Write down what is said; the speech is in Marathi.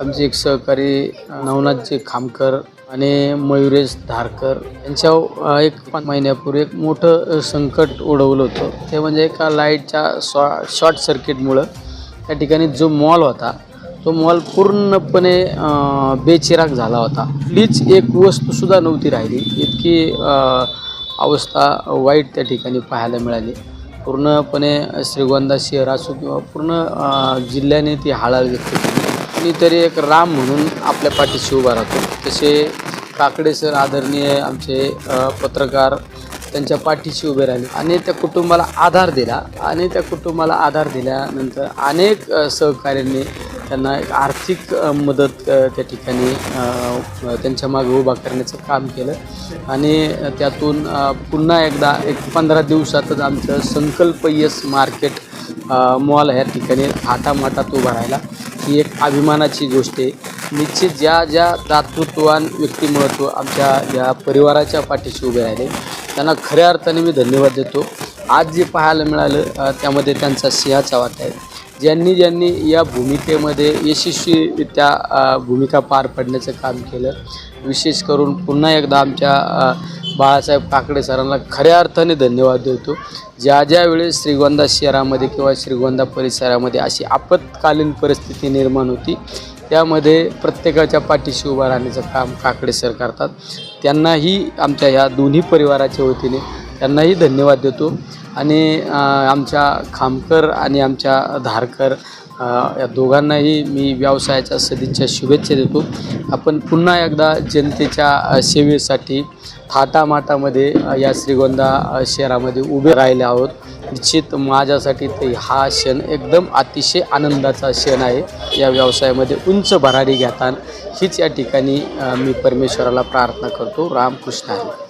आमचे एक सहकारी नवनाथजी खामकर आणि मयुरेश धारकर यांच्या एक पाच महिन्यापूर्वी एक मोठं संकट ओढवलं होतं. ते म्हणजे एका लाईटच्या शॉ शॉर्ट सर्किटमुळं त्या ठिकाणी जो मॉल होता तो मॉल पूर्णपणे बेचिराग झाला होता. प्लीज एक वस्तूसुद्धा नव्हती राहिली. इतकी अवस्था वाईट त्या ठिकाणी पाहायला मिळाली. पूर्णपणे श्रीगोंदा शहर असो किंवा पूर्ण जिल्ह्याने ती हाळाळ व्यक्त केली. कुणीतरी एक राम म्हणून आपल्या पाठीशी उभा राहतो. तसे काकडे सर आदरणीय आमचे पत्रकार त्यांच्या पाठीशी उभे राहिले. आणि त्या कुटुंबाला आधार दिला. आणि त्या कुटुंबाला आधार दिल्यानंतर अनेक सहकार्यांनी त्यांना एक आर्थिक मदत त्या ठिकाणी त्यांच्या मागे उभा करण्याचं काम केलं. आणि त्यातून पुन्हा एकदा एक पंधरा दिवसातच आमचं संकल्प यस मार्केट मॉल ह्या ठिकाणी थाटामाटात उभा राहिला. ही एक अभिमानाची गोष्ट आहे. निश्चित ज्या ज्या दातृत्वान व्यक्तिमत्व आमच्या या परिवाराच्या पाठीशी उभे राहिले त्यांना खऱ्या अर्थाने मी धन्यवाद देतो. आज जे पाहायला मिळालं त्यामध्ये त्यांचा सिंहाचा वाटा आहे. ज्यांनी ज्यांनी या भूमिकेमध्ये यशस्वीरित्या भूमिका पार पाडण्याचं काम केलं विशेष करून पुन्हा एकदा आमच्या बाळासाहेब काकडे सरांना खऱ्या अर्थाने धन्यवाद देतो. ज्या ज्या वेळेस श्रीगोंदा शहरामध्ये किंवा श्रीगोंदा परिसरामध्ये अशी आपत्कालीन परिस्थिती निर्माण होती त्यामध्ये प्रत्येकाच्या पाठीशी उभा राहण्याचं काम काकडे सर करतात. त्यांनाही आमच्या ह्या दोन्ही परिवाराच्या वतीने त्यांनाही धन्यवाद देतो. आणि आमच्या खामकर आणि आमच्या धारकर या दोघांनाही मी व्यवसायाच्या सदिच्छा शुभेच्छा देतो. आपण पुन्हा एकदा जनतेच्या सेवेसाठी थाटामाटामध्ये या श्रीगोंदा शहरामध्ये उभे राहिले आहोत. निश्चित माझ्यासाठी ते हा क्षण एकदम अतिशय आनंदाचा क्षण आहे. या व्यवसायामध्ये उंच भरारी घेताना. हीच या ठिकाणी मी परमेश्वराला प्रार्थना करतो. रामकृष्ण आहे.